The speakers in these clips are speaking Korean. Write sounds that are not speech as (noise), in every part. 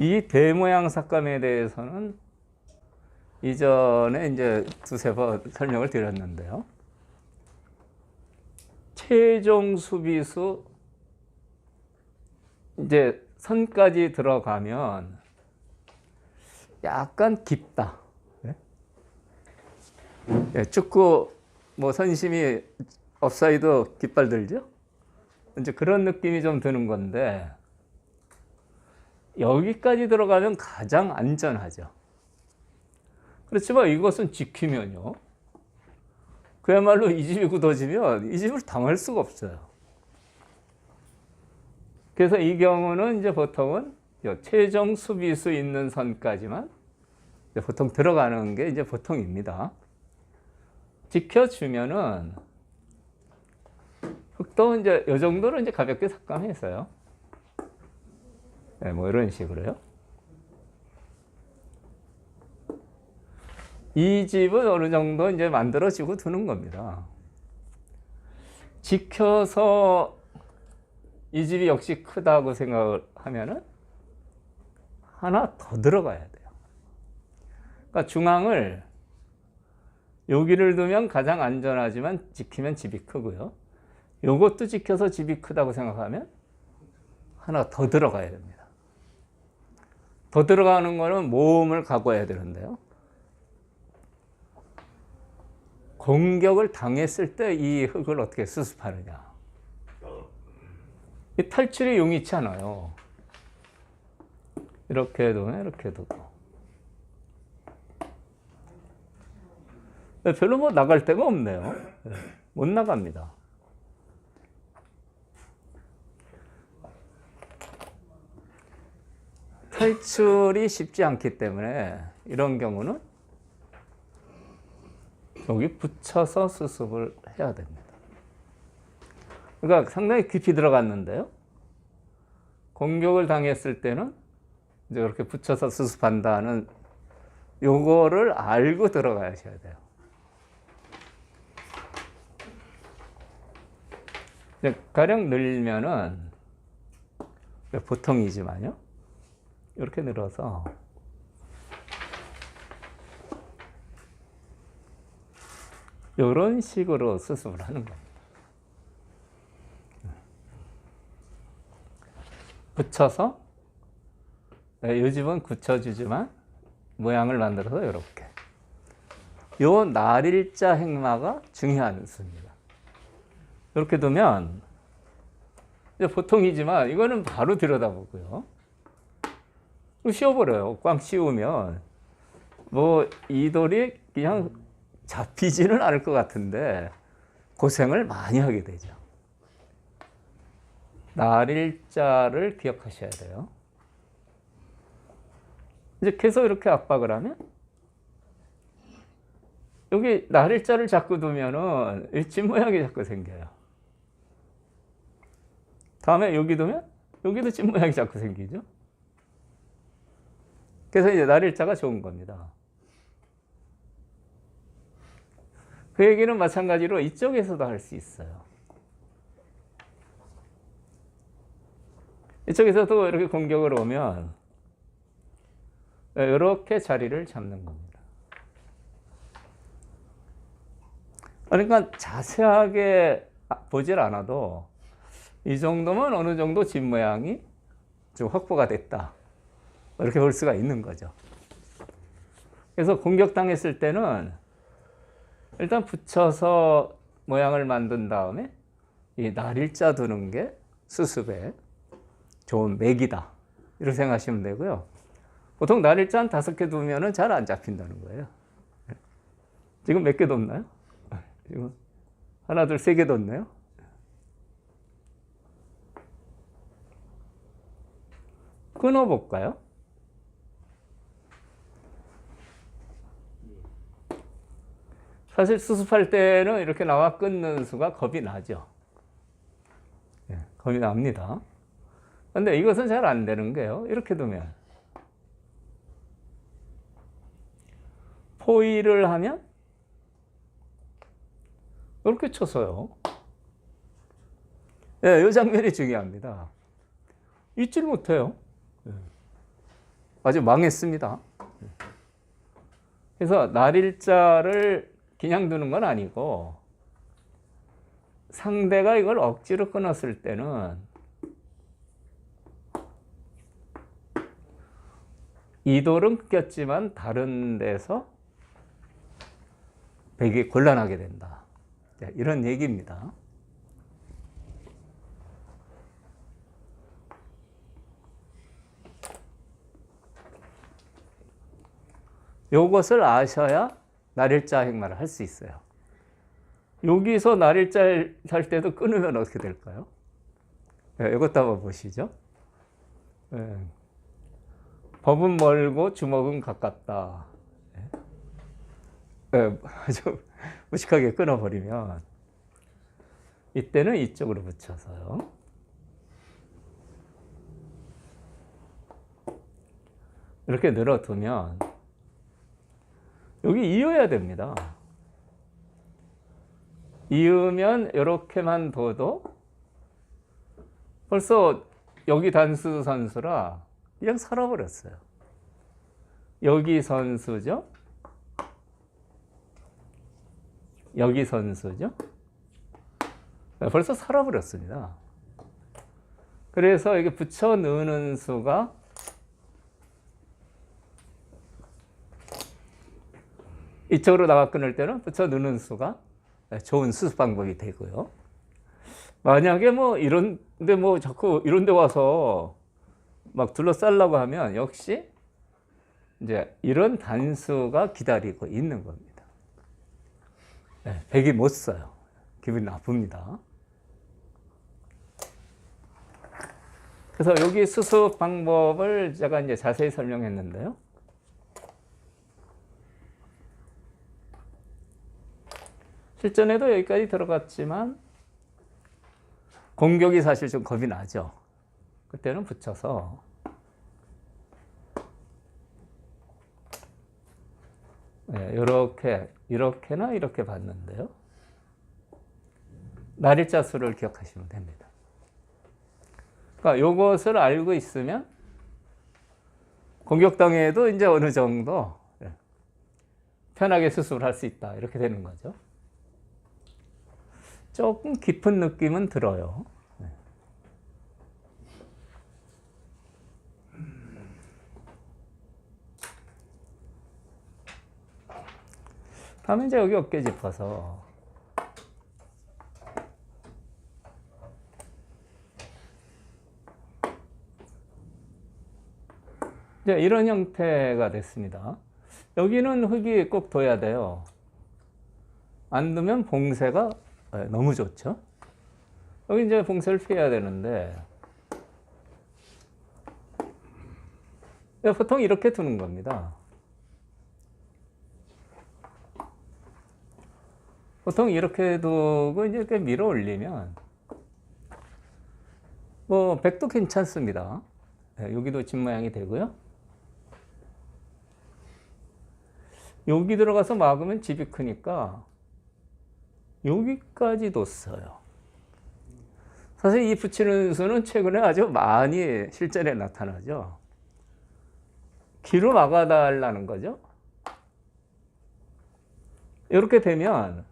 이 대모양 삭감에 대해서는 이전에 이제 두세 번 설명을 드렸는데요. 최종 수비수 이제 선까지 들어가면 약간 깊다. 예? 예, 축구 뭐 선심이 업사이드 깃발 들죠? 이제 그런 느낌이 좀 드는 건데 여기까지 들어가면 가장 안전하죠. 그렇지만 이것은 지키면요. 그야말로 이 집이 굳어지면 이 집을 당할 수가 없어요. 그래서 이 경우는 이제 보통은 요 최종 수비수 있는 선까지만 보통 들어가는 게 이제 보통입니다. 지켜주면은 흑도 이제 요 정도는 이제 가볍게 삭감했어요. 네, 뭐 이런 식으로요. 이 집은 어느 정도 이제 만들어지고 두는 겁니다. 지켜서 이 집이 역시 크다고 생각을 하면은 하나 더 들어가야 돼요. 그러니까 중앙을 여기를 두면 가장 안전하지만 지키면 집이 크고요. 요것도 지켜서 집이 크다고 생각하면 하나 더 들어가야 됩니다. 더 들어가는 거는 모험을 각오해야 되는데요. 공격을 당했을 때 이 흙을 어떻게 수습하느냐. 이 탈출이 용이치 않아요. 이렇게 두고 이렇게 두고. 별로 뭐 나갈 데가 없네요. 못 나갑니다. 탈출이 쉽지 않기 때문에 이런 경우는 여기 붙여서 수습을 해야 됩니다. 그러니까 상당히 깊이 들어갔는데요. 공격을 당했을 때는 이제 그렇게 붙여서 수습한다는 요거를 알고 들어가셔야 돼요. 가령 늘면은 보통이지만요. 이렇게 늘어서 이런 식으로 수습을 하는 겁니다. 붙여서 네, 이 집은 굳혀주지만 모양을 만들어서 이렇게. 요 날일자 행마가 중요한 수입니다. 이렇게 두면 보통이지만 이거는 바로 들여다보고요. 씌워버려요. 꽝 씌우면 뭐 이 돌이 그냥 잡히지는 않을 것 같은데 고생을 많이 하게 되죠. 날일자를 기억하셔야 돼요. 이제 계속 이렇게 압박을 하면 여기 날일자를 자꾸 두면은 집 모양이 자꾸 생겨요. 다음에 여기 두면 여기도 집 모양이 자꾸 생기죠. 그래서 이제 날일자가 좋은 겁니다. 그 얘기는 마찬가지로 이쪽에서도 할 수 있어요. 이쪽에서도 이렇게 공격을 오면 이렇게 자리를 잡는 겁니다. 그러니까 자세하게 보질 않아도 이 정도면 어느 정도 집 모양이 좀 확보가 됐다. 이렇게 볼 수가 있는 거죠. 그래서 공격당했을 때는 일단 붙여서 모양을 만든 다음에 이 날일자 두는 게 수습에 좋은 맥이다. 이렇게 생각하시면 되고요. 보통 날일자 한 다섯 개 두면은 잘 안 잡힌다는 거예요. 지금 몇 개 뒀나요? 지금 하나, 둘, 세 개 뒀네요. 끊어볼까요? 사실 수습할 때는 이렇게 나와 끊는 수가 겁이 나죠. 예, 겁이 납니다. 근데 이것은 잘 안 되는 게요. 이렇게 두면. 포위를 하면 이렇게 쳐서요. 예, 이 장면이 중요합니다. 잊질 못해요. 예. 아주 망했습니다. 그래서 날일자를 그냥 두는 건 아니고 상대가 이걸 억지로 끊었을 때는 이 돌은 끊겼지만 다른 데서 백이 곤란하게 된다. 자, 이런 얘기입니다. 요것을 아셔야 날일자 행마를 할 수 있어요. 여기서 날일자 할 때도 끊으면 어떻게 될까요? 네, 이것도 한번 보시죠. 네. 법은 멀고 주먹은 가깝다. 네. 네, 아주 무식하게 끊어버리면 이때는 이쪽으로 붙여서요. 이렇게 늘어두면 여기 이어야 됩니다. 이으면 이렇게만 둬도 벌써 여기 단수 선수라 그냥 살아버렸어요. 여기 선수죠. 여기 선수죠. 벌써 살아버렸습니다. 그래서 이게 붙여 넣는 수가 이쪽으로 나가 끊을 때는 붙여 넣는 수가 좋은 수습 방법이 되고요. 만약에 뭐 이런데 뭐 자꾸 이런데 와서 막 둘러싸려고 하면 역시 이제 이런 단수가 기다리고 있는 겁니다. 네, 백이 못 써요. 기분이 나쁩니다. 그래서 여기 수습 방법을 제가 이제 자세히 설명했는데요. 실전에도 여기까지 들어갔지만 공격이 사실 좀 겁이 나죠. 그때는 붙여서 네, 이렇게 이렇게나 이렇게 봤는데요. 날일자 수를 기억하시면 됩니다. 그러니까 이것을 알고 있으면 공격당해도 이제 어느 정도 예, 편하게 수습을 할 수 있다 이렇게 되는 거죠. 조금 깊은 느낌은 들어요. 네. 다음에 이제 여기 어깨 짚어서 이제 이런 형태가 됐습니다. 여기는 흙이 꼭 둬야 돼요. 안 두면 봉쇄가 네, 너무 좋죠. 여기 이제 봉쇄를 피해야 되는데 보통 이렇게 두는 겁니다. 보통 이렇게 두고 이제 이렇게 밀어 올리면 뭐 백도 괜찮습니다. 네, 여기도 집 모양이 되고요. 여기 들어가서 막으면 집이 크니까 여기까지도 써요. 사실 이 붙이는 수는 최근에 아주 많이 실전에 나타나죠. 귀로 막아달라는 거죠. 이렇게 되면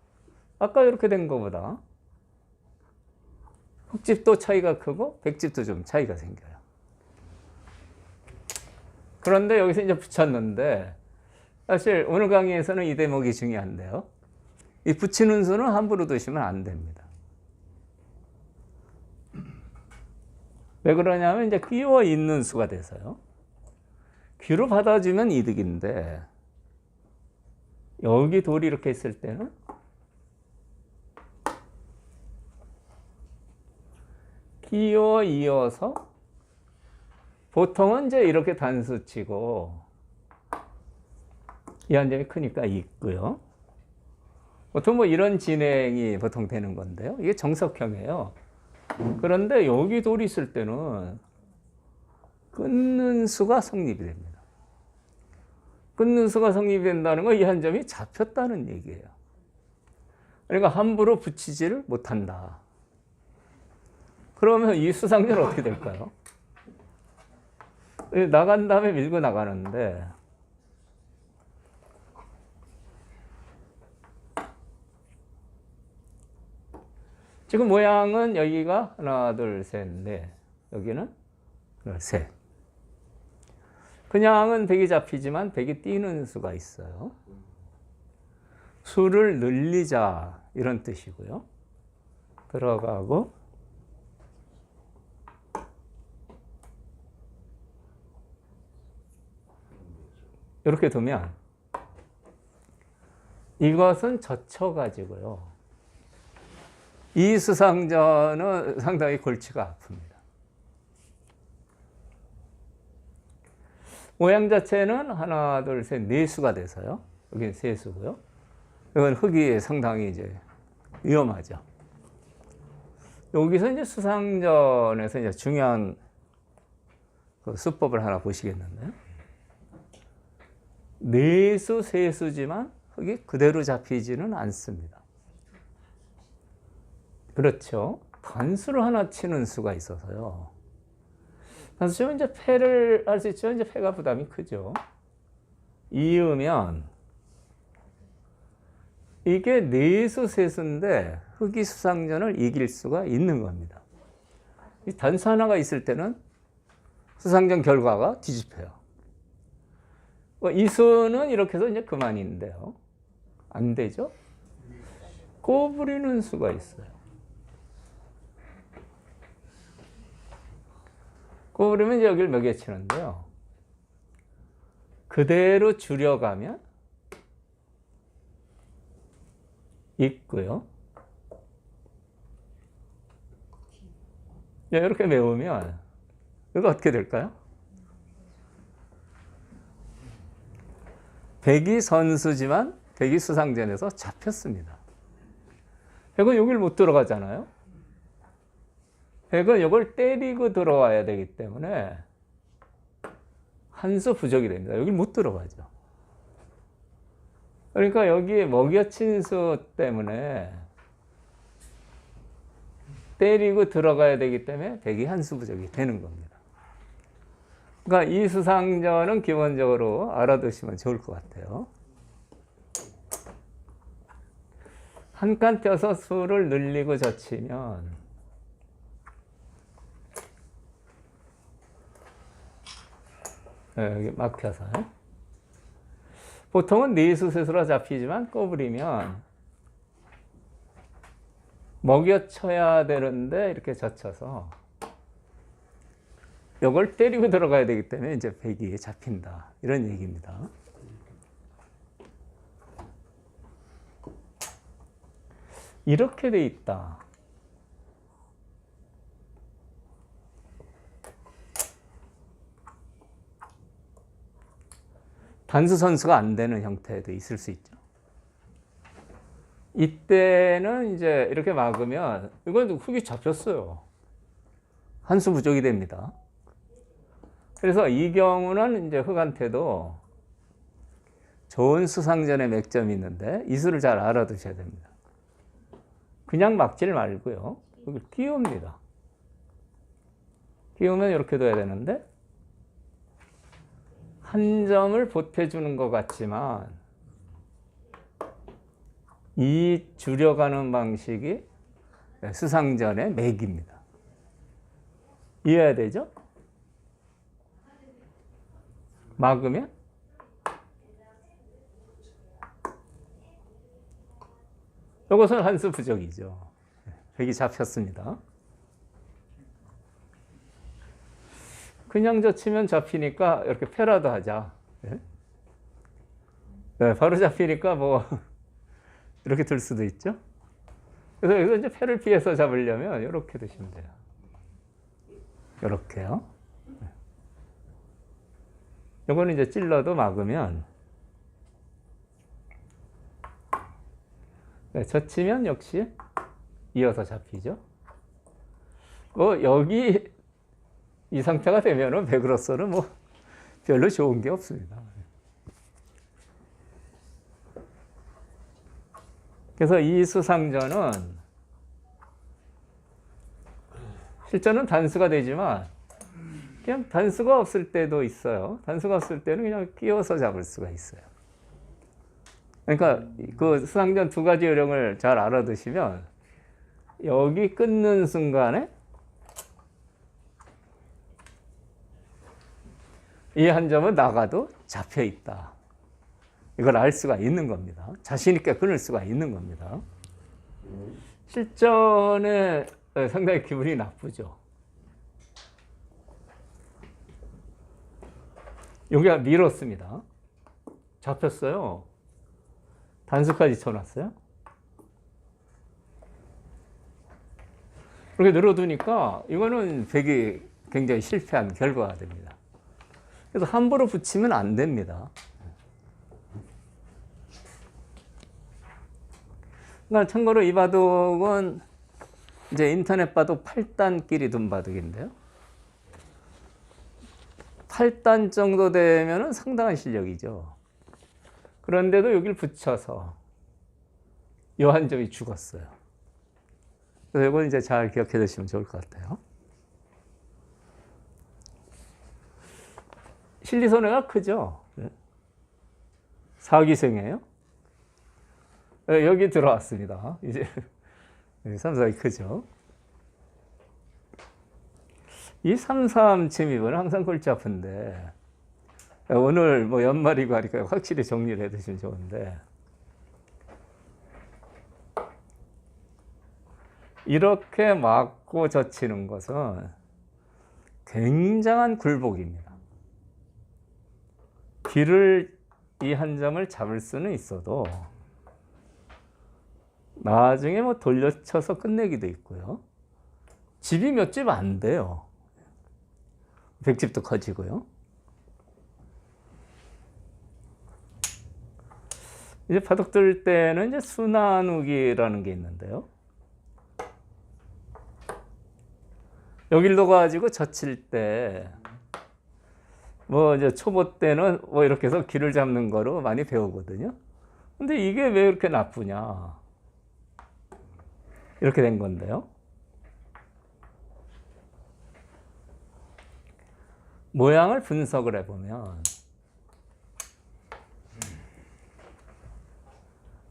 아까 이렇게 된 것보다 흑집도 차이가 크고 백집도 좀 차이가 생겨요. 그런데 여기서 이제 붙였는데 사실 오늘 강의에서는 이 대목이 중요한데요. 이 붙이는 수는 함부로 두시면 안 됩니다. 왜 그러냐면 이제 끼워 있는 수가 돼서요. 귀로 받아주면 이득인데 여기 돌이 이렇게 있을 때는 끼워 이어서 보통은 이제 이렇게 단수 치고 이 한 점이 크니까 있고요. 보통 뭐 이런 진행이 보통 되는 건데요. 이게 정석형이에요. 그런데 여기 돌이 있을 때는 끊는 수가 성립이 됩니다. 끊는 수가 성립이 된다는 건 이 한 점이 잡혔다는 얘기예요. 그러니까 함부로 붙이지를 못한다. 그러면 이 수상률 어떻게 될까요? 나간 다음에 밀고 나가는데 지금 모양은 여기가 하나, 둘, 셋, 넷. 여기는 셋. 그냥은 백이 잡히지만 백이 뛰는 수가 있어요. 수를 늘리자 이런 뜻이고요. 들어가고 이렇게 두면 이것은 젖혀 가지고요. 이 수상전은 상당히 골치가 아픕니다. 모양 자체는 하나, 둘, 셋, 네 수가 돼서요. 여기는 세 수고요. 이건 흙이 상당히 이제 위험하죠. 여기서 이제 수상전에서 이제 중요한 그 수법을 하나 보시겠는데요. 네수, 세수지만 흙이 그대로 잡히지는 않습니다. 그렇죠. 단수를 하나 치는 수가 있어서요. 단수 치면 이제 패를 할 수 있죠. 이제 패가 부담이 크죠. 이으면 이게 네수 세수인데 흑이 수상전을 이길 수가 있는 겁니다. 이 단수 하나가 있을 때는 수상전 결과가 뒤집혀요. 어, 이 수는 이렇게 해서 이제 그만인데요. 안 되죠? 꼬부리는 수가 있어요. 이제 여기를 몇 개 치는데요. 그대로 줄여가면 있고요. 네, 이렇게 메우면 이거 어떻게 될까요? 백이 선수지만 백이 수상전에서 잡혔습니다. 백은 여기를 못 들어가잖아요. 백은 이걸 때리고 들어와야 되기 때문에 한 수 부족이 됩니다. 여기를 못 들어가죠. 그러니까 여기에 먹여친 수 때문에 때리고 들어가야 되기 때문에 백이 한 수 부족이 되는 겁니다. 그러니까 이 수상전은 기본적으로 알아두시면 좋을 것 같아요. 한 칸 떼서 수를 늘리고 젖히면 여기 막혀서요. 보통은 네수세수로 잡히지만 꺼부리면 먹여쳐야 되는데 이렇게 젖혀서 이걸 때리고 들어가야 되기 때문에 이제 백이 잡힌다 이런 얘기입니다. 이렇게 돼 있다. 단수 선수가 안 되는 형태도 있을 수 있죠. 이때는 이제 이렇게 막으면 이건 훅이 잡혔어요. 한 수 부족이 됩니다. 그래서 이 경우는 이제 흑한테도 좋은 수상전의 맥점이 있는데 이 수를 잘 알아두셔야 됩니다. 그냥 막질 말고요. 여기 띄웁니다. 띄우면 이렇게 둬야 되는데 한 점을 보태주는 것 같지만 이 줄여가는 방식이 수상전의 맥입니다. 이해해야 되죠? 막으면 이것은 한수 부족이죠. 백이 잡혔습니다. 그냥 젖히면 잡히니까 이렇게 패라도 하자. 예? 네, 바로 잡히니까 뭐 (laughs) 이렇게 들 수도 있죠. 그래서 여기서 이제 패를 피해서 잡으려면 이렇게 드시면 돼요. 이렇게요. 이거는 이제 찔러도 막으면 네, 젖히면 역시 이어서 잡히죠. 뭐 여기 이 상태가 되면은 백으로서는 뭐 별로 좋은 게 없습니다. 그래서 이 수상전은 실전은 단수가 되지만 그냥 단수가 없을 때도 있어요. 단수가 없을 때는 그냥 끼워서 잡을 수가 있어요. 그러니까 그 수상전 두 가지 요령을 잘 알아두시면 여기 끊는 순간에 이 한 점은 나가도 잡혀 있다. 이걸 알 수가 있는 겁니다. 자신 있게 끊을 수가 있는 겁니다. 실전에 상당히 기분이 나쁘죠. 여기가 밀었습니다. 잡혔어요. 단수까지 쳐놨어요. 이렇게 늘어두니까 이거는 백이 굉장히 실패한 결과가 됩니다. 그래서 함부로 붙이면 안 됩니다. 그러니까 참고로 이 바둑은 이제 인터넷 바둑 8단끼리 둔 바둑인데요. 8단 정도 되면 상당한 실력이죠. 그런데도 여기를 붙여서 요한 점이 죽었어요. 그래서 이건 이제 잘 기억해 두시면 좋을 것 같아요. 실리 손해가 크죠. 네. 사기생이에요. 네, 여기 들어왔습니다. 이제 (laughs) 삼삼이 크죠. 이 삼삼 침입은 항상 골치 아픈데 오늘 뭐 연말이고 하니까 확실히 정리를 해두시면 좋은데 이렇게 맞고 젖히는 것은 굉장한 굴복입니다. 길을 이한 점을 잡을 수는 있어도 나중에 뭐 돌려쳐서 끝내기도 있고요. 집이 몇 집 안 돼요. 백집도 커지고요. 이제 바둑 들 때는 이제 순환우기라는 게 있는데요. 여길 넣어가지고 젖힐 때, 뭐 이제 초보 때는 뭐 이렇게 해서 길을 잡는 거로 많이 배우거든요. 근데 이게 왜 이렇게 나쁘냐? 이렇게 된 건데요. 모양을 분석을 해보면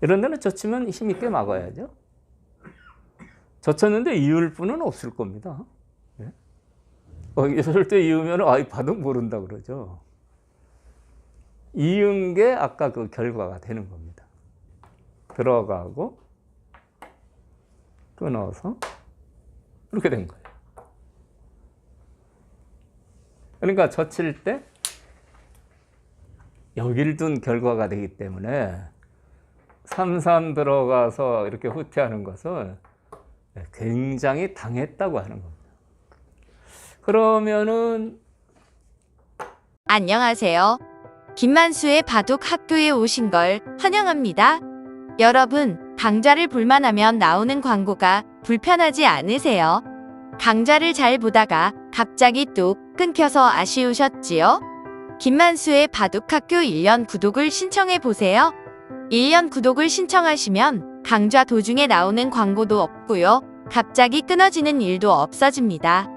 이런 데는 젖히면 힘있게 막아야죠. 젖혔는데 이을 분은 없을 겁니다. 때 이으면 아이 바둑 모른다 그러죠. 이은 게 아까 그 결과가 되는 겁니다. 들어가고 끊어서 이렇게 된 거예요. 그러니까 젖힐 때 여기를 둔 결과가 되기 때문에 삼삼 들어가서 이렇게 후퇴하는 것은 굉장히 당했다고 하는 겁니다. 그러면은 안녕하세요. 김만수의 바둑 학교에 오신 걸 환영합니다. 여러분, 강좌를 볼만 하면 나오는 광고가 불편하지 않으세요? 강좌를 잘 보다가 갑자기 뚝 끊겨서 아쉬우셨지요? 김만수의 바둑 학교 1년 구독을 신청해 보세요. 1년 구독을 신청하시면 강좌 도중에 나오는 광고도 없고요. 갑자기 끊어지는 일도 없어집니다.